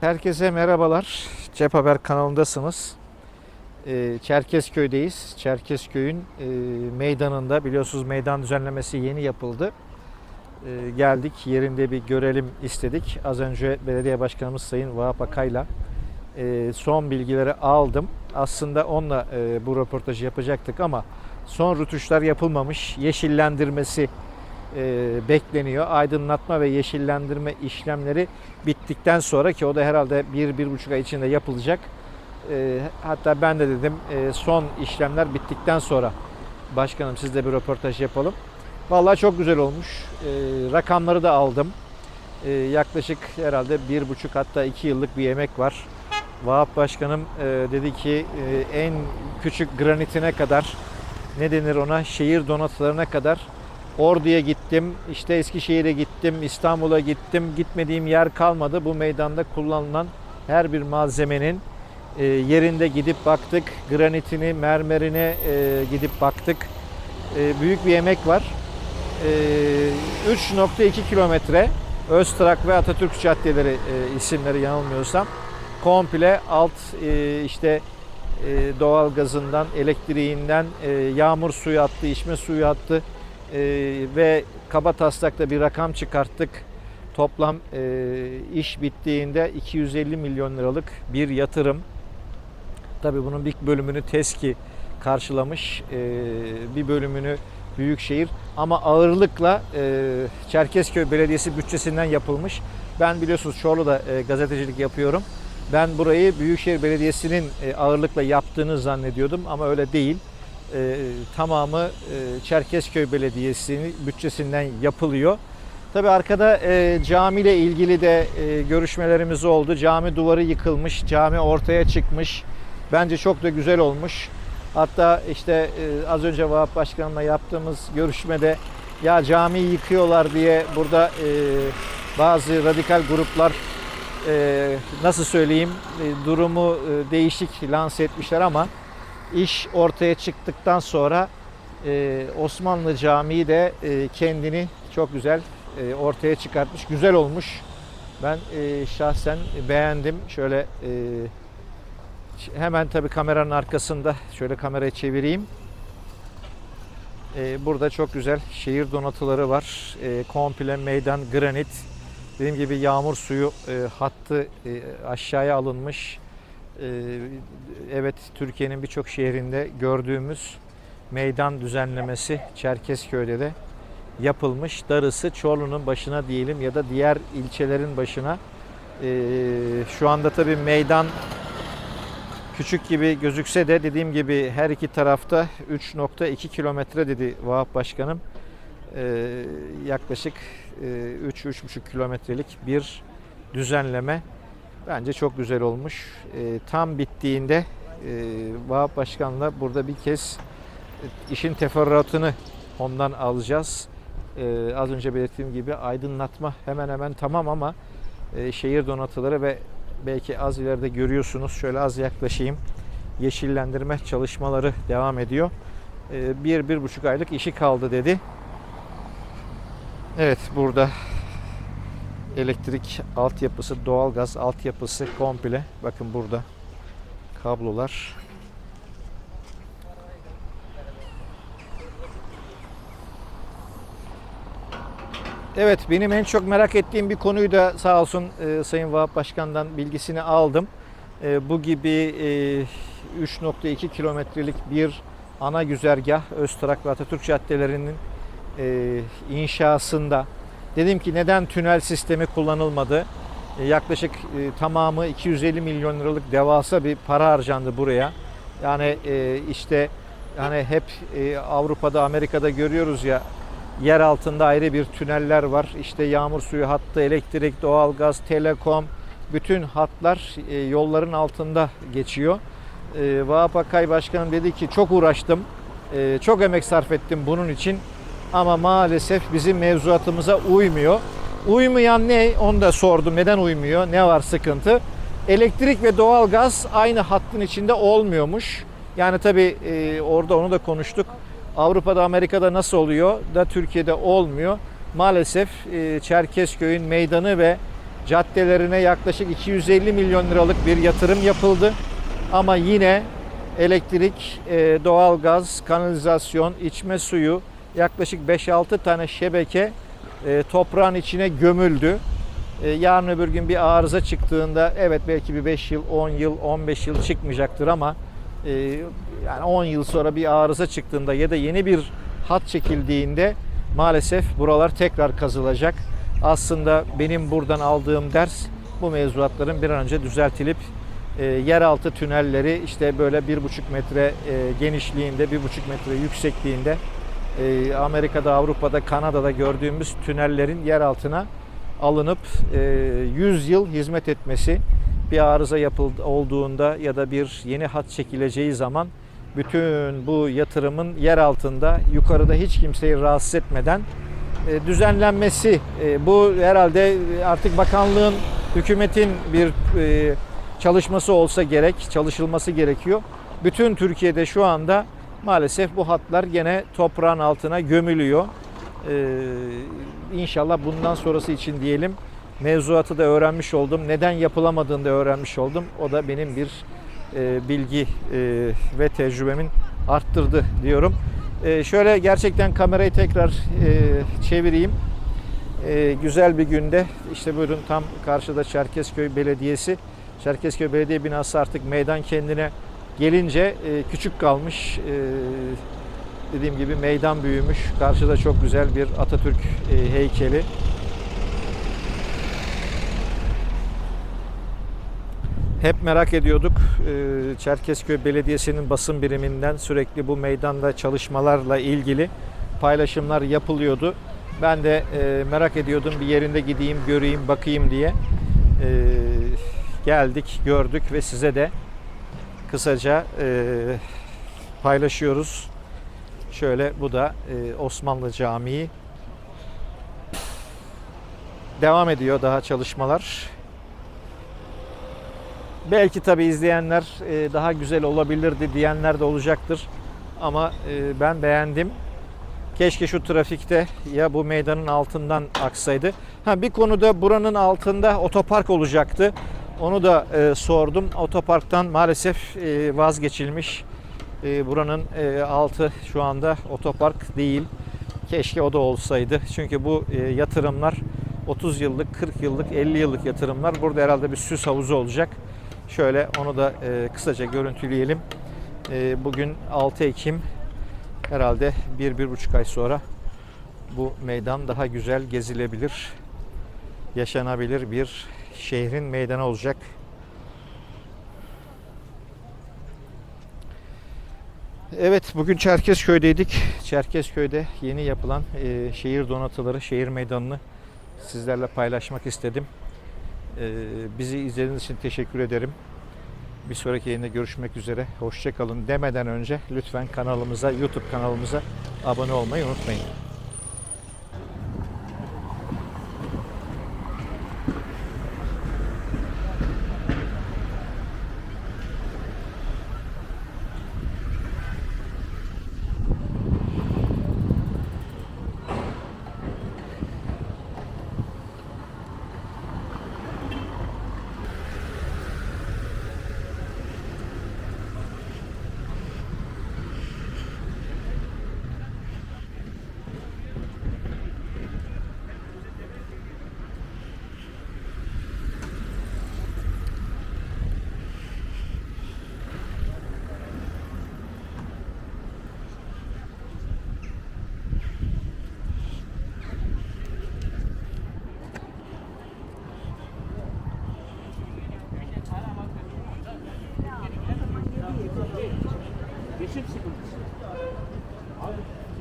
Herkese merhabalar. Cep Haber kanalındasınız. Ee, Çerkezköy'deyiz. Çerkezköy'ün e, meydanında biliyorsunuz meydan düzenlemesi yeni yapıldı. Ee, geldik yerinde bir görelim istedik. Az önce belediye başkanımız Sayın Vahap Akay'la e, son bilgileri aldım. Aslında onunla e, bu röportajı yapacaktık ama son rütuşlar yapılmamış. Yeşillendirmesi e, bekleniyor. Aydınlatma ve yeşillendirme işlemleri bittikten sonra ki o da herhalde bir, bir buçuk ay içinde yapılacak. E, hatta ben de dedim e, son işlemler bittikten sonra başkanım sizle bir röportaj yapalım. Vallahi çok güzel olmuş. E, rakamları da aldım. E, yaklaşık herhalde bir buçuk hatta iki yıllık bir yemek var. Vahap Başkanım e, dedi ki e, en küçük granitine kadar ne denir ona şehir donatılarına kadar Ordu'ya gittim, işte Eskişehir'e gittim, İstanbul'a gittim. Gitmediğim yer kalmadı. Bu meydanda kullanılan her bir malzemenin e, yerinde gidip baktık. Granitini, mermerine e, gidip baktık. E, büyük bir emek var. E, 3.2 kilometre Öztrak ve Atatürk caddeleri isimleri yanılmıyorsam komple alt işte doğal gazından, elektriğinden yağmur suyu attı, içme suyu attı e, ve kaba taslakta bir rakam çıkarttık. Toplam e, iş bittiğinde 250 milyon liralık bir yatırım. Tabii bunun bir bölümünü TESKİ karşılamış, e, bir bölümünü Büyükşehir ama ağırlıkla e, Çerkezköy Belediyesi bütçesinden yapılmış. Ben biliyorsunuz Çorlu'da e, gazetecilik yapıyorum. Ben burayı Büyükşehir Belediyesi'nin e, ağırlıkla yaptığını zannediyordum ama öyle değil. E, tamamı e, Çerkezköy Belediyesi'nin bütçesinden yapılıyor. Tabi arkada e, cami ile ilgili de e, görüşmelerimiz oldu. Cami duvarı yıkılmış, cami ortaya çıkmış. Bence çok da güzel olmuş. Hatta işte e, az önce Vahap Başkan'la yaptığımız görüşmede ya camiyi yıkıyorlar diye burada e, bazı radikal gruplar e, nasıl söyleyeyim e, durumu e, değişik lanse etmişler ama iş ortaya çıktıktan sonra e, Osmanlı Camii de e, kendini çok güzel e, ortaya çıkartmış. Güzel olmuş. Ben e, şahsen beğendim. Şöyle e, hemen tabii kameranın arkasında şöyle kamerayı çevireyim. E, burada çok güzel şehir donatıları var. E, komple meydan granit. Dediğim gibi yağmur suyu e, hattı e, aşağıya alınmış. E, evet Türkiye'nin birçok şehrinde gördüğümüz meydan düzenlemesi Çerkezköy'de de yapılmış. Darısı Çorlu'nun başına diyelim ya da diğer ilçelerin başına. E, şu anda tabii meydan küçük gibi gözükse de dediğim gibi her iki tarafta 3.2 kilometre dedi Vahap Başkanım. E, yaklaşık e, 3-3,5 kilometrelik bir düzenleme. Bence çok güzel olmuş. E, tam bittiğinde e, Vahap Başkan'la burada bir kez e, işin teferruatını ondan alacağız. E, az önce belirttiğim gibi aydınlatma hemen hemen tamam ama e, şehir donatıları ve belki az ileride görüyorsunuz. Şöyle az yaklaşayım. Yeşillendirme çalışmaları devam ediyor. E, bir, bir buçuk aylık işi kaldı dedi. Evet burada elektrik altyapısı, doğalgaz altyapısı komple. Bakın burada kablolar. Evet benim en çok merak ettiğim bir konuyu da sağ olsun e, Sayın Vahap Başkan'dan bilgisini aldım. E, bu gibi e, 3.2 kilometrelik bir ana güzergah Öztrak ve Atatürk caddelerinin e, inşasında dedim ki neden tünel sistemi kullanılmadı? E, yaklaşık e, tamamı 250 milyon liralık devasa bir para harcandı buraya. Yani e, işte hani hep Avrupa'da Amerika'da görüyoruz ya yer altında ayrı bir tüneller var. İşte yağmur suyu hattı, elektrik, doğalgaz, telekom bütün hatlar yolların altında geçiyor. E, Vahap Akay Başkanım dedi ki çok uğraştım, çok emek sarf ettim bunun için ama maalesef bizim mevzuatımıza uymuyor. Uymayan ne? Onu da sordum. Neden uymuyor? Ne var sıkıntı? Elektrik ve doğalgaz aynı hattın içinde olmuyormuş. Yani tabii e, orada onu da konuştuk. Avrupa'da, Amerika'da nasıl oluyor da Türkiye'de olmuyor. Maalesef e, Çerkezköy'ün meydanı ve caddelerine yaklaşık 250 milyon liralık bir yatırım yapıldı. Ama yine elektrik, e, doğalgaz, kanalizasyon, içme suyu yaklaşık 5-6 tane şebeke e, toprağın içine gömüldü. E, yarın öbür gün bir arıza çıktığında evet belki bir 5 yıl, 10 yıl, 15 yıl çıkmayacaktır ama e, yani 10 yıl sonra bir arıza çıktığında ya da yeni bir hat çekildiğinde maalesef buralar tekrar kazılacak. Aslında benim buradan aldığım ders bu mevzuatların bir an önce düzeltilip e, yeraltı tünelleri işte böyle bir buçuk metre e, genişliğinde, bir buçuk metre yüksekliğinde e, Amerika'da, Avrupa'da, Kanada'da gördüğümüz tünellerin yer altına alınıp e, 100 yıl hizmet etmesi bir arıza yapıldı olduğunda ya da bir yeni hat çekileceği zaman bütün bu yatırımın yer altında yukarıda hiç kimseyi rahatsız etmeden e, düzenlenmesi e, bu herhalde artık bakanlığın hükümetin bir e, çalışması olsa gerek çalışılması gerekiyor. Bütün Türkiye'de şu anda maalesef bu hatlar gene toprağın altına gömülüyor. Ee, inşallah bundan sonrası için diyelim mevzuatı da öğrenmiş oldum. Neden yapılamadığını da öğrenmiş oldum. O da benim bir e, bilgi e, ve tecrübemin arttırdı diyorum. E, şöyle gerçekten kamerayı tekrar e, çevireyim. E, güzel bir günde işte buyurun tam karşıda Çerkezköy Belediyesi. Çerkezköy Belediye binası artık meydan kendine gelince e, küçük kalmış. E, dediğim gibi meydan büyümüş. Karşıda çok güzel bir Atatürk e, heykeli. Hep merak ediyorduk. E, Çerkezköy Belediyesi'nin basın biriminden sürekli bu meydanda çalışmalarla ilgili paylaşımlar yapılıyordu. Ben de e, merak ediyordum bir yerinde gideyim, göreyim, bakayım diye. E, geldik, gördük ve size de kısaca e, paylaşıyoruz. Şöyle bu da e, Osmanlı Camii. Devam ediyor daha çalışmalar. Belki tabi izleyenler e, daha güzel olabilirdi diyenler de olacaktır. Ama e, ben beğendim. Keşke şu trafikte ya bu meydanın altından aksaydı. Ha bir konuda buranın altında otopark olacaktı. Onu da e, sordum. Otoparktan maalesef e, vazgeçilmiş. E, buranın e, altı şu anda otopark değil. Keşke o da olsaydı. Çünkü bu e, yatırımlar 30 yıllık, 40 yıllık, 50 yıllık yatırımlar. Burada herhalde bir süs havuzu olacak. Şöyle onu da e, kısaca görüntüleyelim. E, bugün 6 Ekim. Herhalde 1-1,5 ay sonra bu meydan daha güzel gezilebilir, yaşanabilir bir şehrin meydanı olacak. Evet bugün Çerkezköy'deydik. Çerkezköy'de yeni yapılan e, şehir donatıları, şehir meydanını sizlerle paylaşmak istedim. E, bizi izlediğiniz için teşekkür ederim. Bir sonraki yayında görüşmek üzere. Hoşçakalın demeden önce lütfen kanalımıza, YouTube kanalımıza abone olmayı unutmayın.